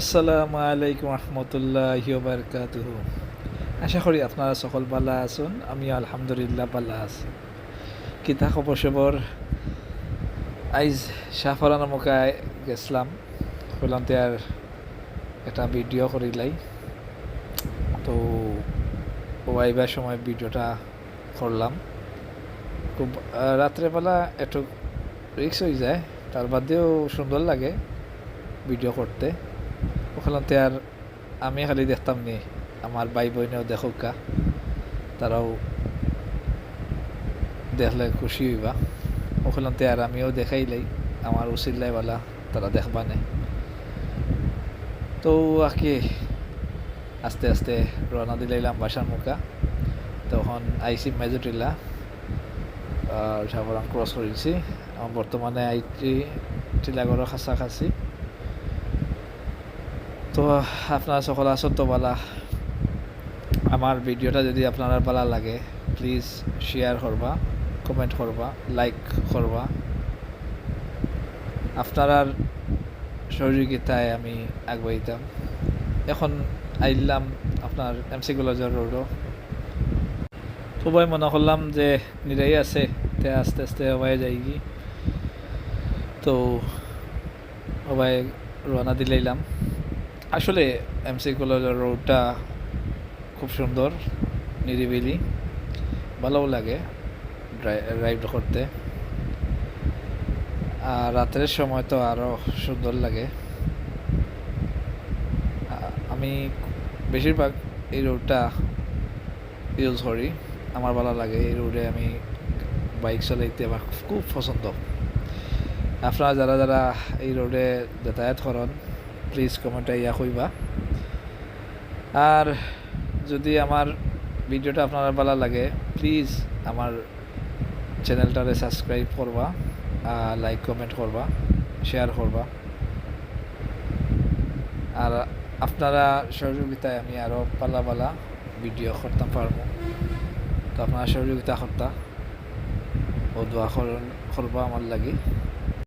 আসসালামু আলাইকুম রহমতুল্লাহ বারকাতুহ। আশা করি আপনারা সকল ভালো আছেন আমি আলহামদুলিল্লাহ ভালো আছি। কিতা খবর সবর আইজ শাহফরা নামকায় গেছিলাম হইলামতে আর একটা ভিডিও করিলাই তো ওয়াইবার সময় ভিডিওটা করলাম খুব রাত্রেবেলা একটু রিক্স হয়ে যায় তার বাদেও সুন্দর লাগে ভিডিও করতে ওখানে আর আমি খালি দেখতাম নি, আমার ভাই বোনেও দেখুক তারাও দেখলে খুশি হইবা। ওখানে আর আমিও দেখাইলাই আমার উচিল্লাই বলা তারা দেখবা নে। তো আকি, আস্তে আস্তে রওনা দিলাইলাম বাসার মুখা। তখন আইসি মেজুটিলা সাবরান ক্রস করেছি। বর্তমানে আইটি টিলাগড়ের কাছাকাছি। তো, আপনারা সকল আছেন তো বালা আমার ভিডিওটা যদি আপনারা ভালো লাগে প্লিজ শেয়ার করবা কমেন্ট করবা লাইক করবা। আপনার সহযোগিতায় আমি আগুয়াইতাম এখন আইলাম আপনার এমসি কলেজের রোডও সবাই মনে করলাম যে নিরাই আছে, তে আস্তে আস্তে হবাই যাই কি তো সবাই রওনা দিলাইলাম আসলে এমসি কলেজের রোডটা খুব সুন্দর, নিরিবিলি, ভালোও লাগে ড্রাইভ করতে। আর রাতের সময় তো আরও সুন্দর লাগে। আমি বেশিরভাগ এই রোডটা ইউজ করি। আমার ভালো লাগে, এই রোডে আমি বাইক চালাইতে আমার খুব পছন্দ। আপনারা যারা যারা এই রোডে যাতায়াত করেন প্লিজ কমেন্টে ইয়া কইবা আর যদি আমার ভিডিওটা আপনার ভালো লাগে প্লিজ আমার চ্যানেলটারে সাবস্ক্রাইব করবা লাইক কমেন্ট করবা শেয়ার করবা। আর আপনারা সহযোগিতায় আমি আরও পালা পালা ভিডিও করতাম পারব। তো আপনারা সহযোগিতা করতা। ও দোয়া করবা আমার লাগি।